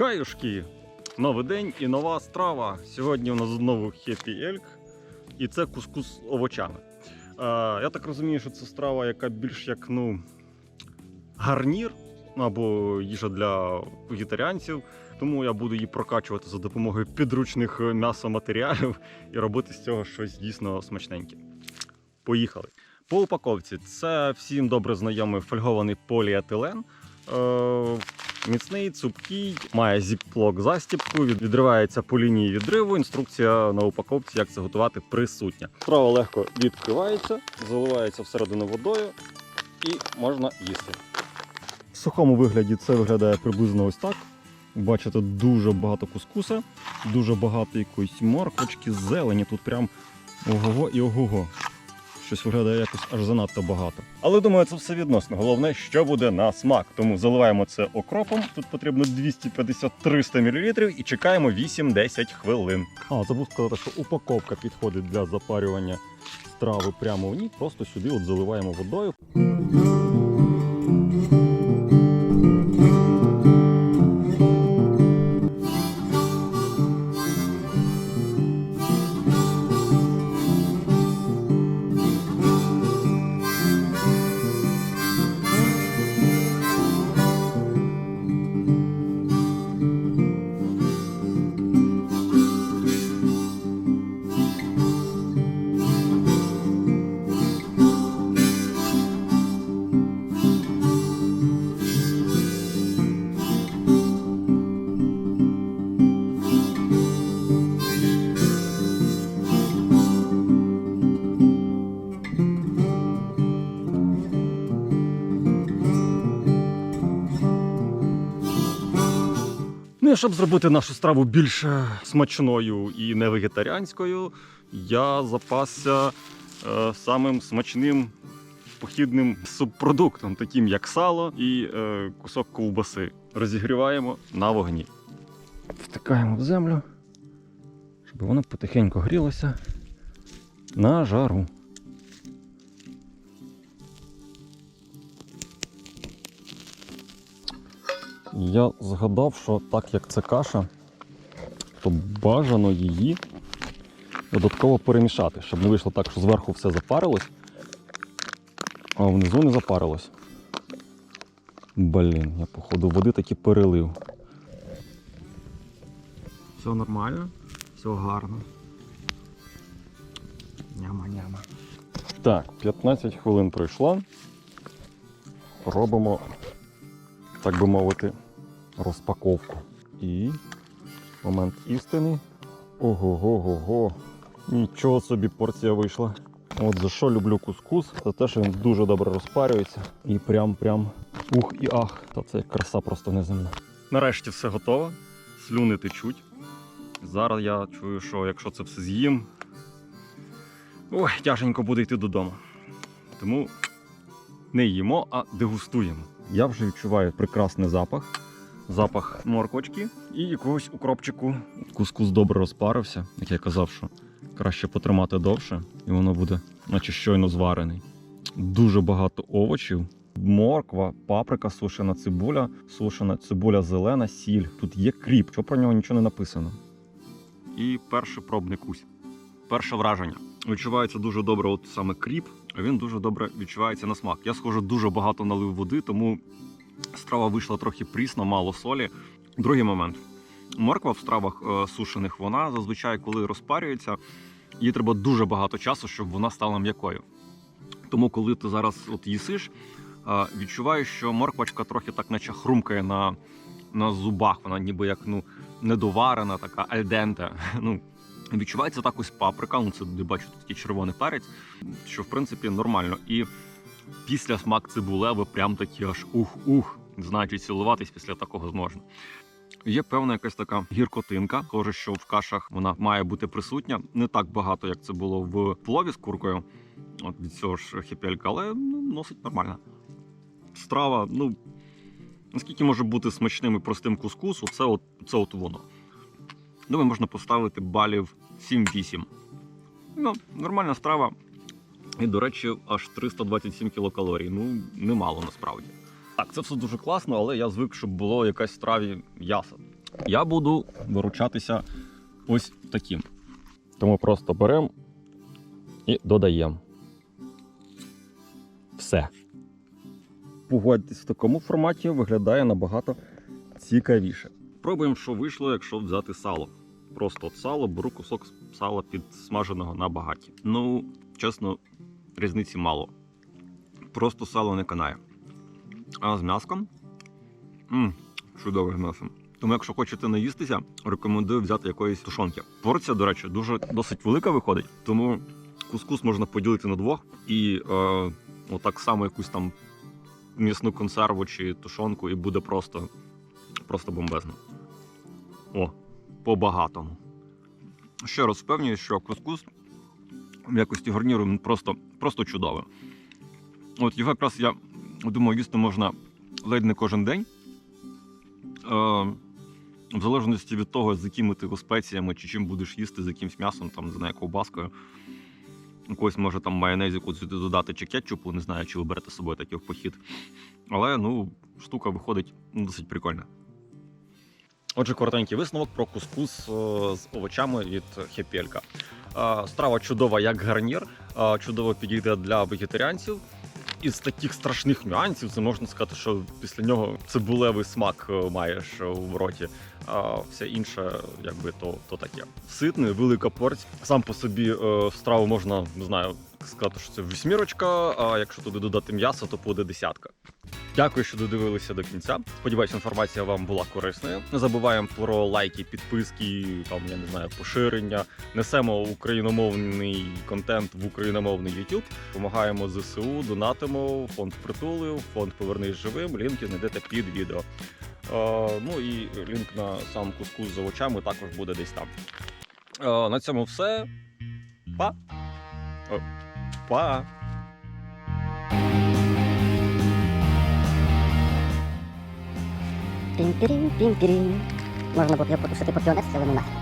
Хаюшки! Новий день і нова страва. Сьогодні у нас знову Happy Elk, і це кускус з овочами. Е, я так розумію, що це страва, яка більш як ну, гарнір або їжа для вегетаріанців. Тому я буду її прокачувати за допомогою підручних е, м'ясоматеріалів і робити з цього щось дійсно смачненьке. Поїхали. По упаковці це всім добре знайомий фольгований поліетилен. Міцний, цупкий, має зіп-плок застіпку, відривається по лінії відриву. Інструкція на упаковці, як це готувати, присутня. Страва легко відкривається, заливається всередину водою і можна їсти. В сухому вигляді це виглядає приблизно ось так. Бачите, дуже багато кускуса, дуже багато якоїсь морквочки, зелені. Тут прям ого-го і ого-го. Щось виглядає якось аж занадто багато. Але думаю, це все відносно. Головне, що буде на смак. Тому заливаємо це окропом. Тут потрібно 250-300 мл і чекаємо 8-10 хвилин. А, забув сказати, що упаковка підходить для запарювання страви прямо в ній. Просто сюди от заливаємо водою. Ну щоб зробити нашу страву більш е, смачною і не вегетаріанською, я запасся е, самим смачним похідним субпродуктом, таким як сало і е, кусок ковбаси. Розігріваємо на вогні. Втикаємо в землю, щоб воно потихеньку грілося на жару. Я згадав, що так як це каша, то бажано її додатково перемішати, щоб не вийшло так, що зверху все запарилось, а внизу не запарилось. Блін, я походу води таки перелив. Все нормально, все гарно. Няма-няма. Так, 15 хвилин пройшло. Робимо так би мовити, розпаковку. І момент істини. Ого-го-го-го. Нічого собі порція вийшла. От за що люблю кускус, за те, що він дуже добре розпарюється. І прям-прям ух і ах. Та це краса просто неземна. Нарешті все готово. Слюни течуть. Зараз я чую, що якщо це все з'їм. Ой, тяженько буде йти додому. Тому не їмо, а дегустуємо. Я вже відчуваю прекрасний запах. Запах морквочки і якогось укропчику. Кускус добре розпарився, як я казав, що краще потримати довше, і воно буде, наче щойно зварений. Дуже багато овочів. Морква, паприка сушена, цибуля, сушена, цибуля зелена, сіль. Тут є кріп, що про нього нічого не написано. І перший пробний кусь. Перше враження. Відчувається дуже добре, от саме кріп, він дуже добре відчувається на смак. Я, схоже, дуже багато налив води, тому страва вийшла трохи прісна, мало солі. Другий момент. Морква в стравах е, сушених, вона зазвичай, коли розпарюється, їй треба дуже багато часу, щоб вона стала м'якою. Тому, коли ти зараз от їсиш, е, відчуваєш, що морквочка трохи так наче хрумкає на, на зубах, вона ніби як ну, недоварена, така альденте. Ну, Відчувається так ось паприка, ну це де бачу такий червоний перець, що в принципі нормально. І після смак цибулеви прям такі аж ух-ух. Значить, цілуватись після такого зможна. Є певна якась така гіркотинка, схоже, що в кашах вона має бути присутня. Не так багато, як це було в плові з куркою. От від цього ж хіпелька, але ну, носить нормально. Страва, ну наскільки може бути смачним і простим кускусу, це от, це от воно. Думаю, можна поставити балів 7-8. Ну, нормальна страва. І, до речі, аж 327 кілокалорій. Ну, немало насправді. Так, це все дуже класно, але я звик, щоб було якась в страві м'ясо. Я буду виручатися ось таким. Тому просто беремо і додаємо. Все. Погодьтесь, в такому форматі виглядає набагато цікавіше. Пробуємо, що вийшло, якщо взяти сало. Просто от сало, беру кусок сала підсмаженого на багаті. Ну, чесно, різниці мало. Просто сало не канає. А з м'яском м чудове з м'ясом. Тому, якщо хочете наїстися, рекомендую взяти якоїсь тушонки. Порція, до речі, дуже досить велика виходить, тому кускус можна поділити на двох і е, отак само якусь там м'ясну консерву чи тушонку, і буде просто, просто бомбезно. О, по-багатому. Ще раз впевнюю, що кускус в якості гарніру він просто, просто чудовий. От його якраз я думаю, їсти можна ледь не кожен день. Е, в залежності від того, з якими ти спеціями чи чим будеш їсти, з якимсь м'ясом, там, не знаю, ковбаскою. Когось може там майонезику сюди додати чи кетчупу, не знаю, чи ви берете з собою таке в похід. Але ну, штука виходить досить прикольна. Отже, коротенький висновок про кускус е, з овочами від Хепелька. Страва чудова як гарнір, е, чудово підійде для вегетаріанців. Із таких страшних нюансів це можна сказати, що після нього цибулевий смак е, маєш в роті. А все інше, якби то, то таке. Ситний, велика порція. Сам по собі страву можна, не знаю, сказати, що це вісьмірочка, а якщо туди додати м'ясо, то буде десятка. Дякую, що додивилися до кінця. Сподіваюсь, інформація вам була корисною. Не забуваємо про лайки, підписки, там я не знаю, поширення. Несемо україномовний контент в україномовний YouTube. Допомагаємо ЗСУ, донатимо, фонд притулив, фонд Повернись живим. Лінки знайдете під відео. Е, ну і лінк на сам кускус з овочами також буде десь там. Е, на цьому все. Па! Па. О, Па. Пім-пірім-пім-пірім. Можна було б його потушити по піонерці, але ну нафіг.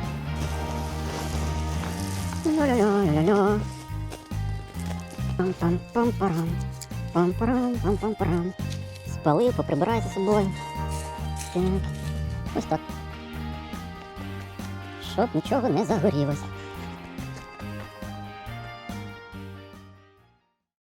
Ля-ля-ля-ля-ля. Пам-пам-пам-парам. Пам-парам, пам-пам-парам. Спалив, поприбирай за собою. Так. Ось так. Щоб нічого не загорілося.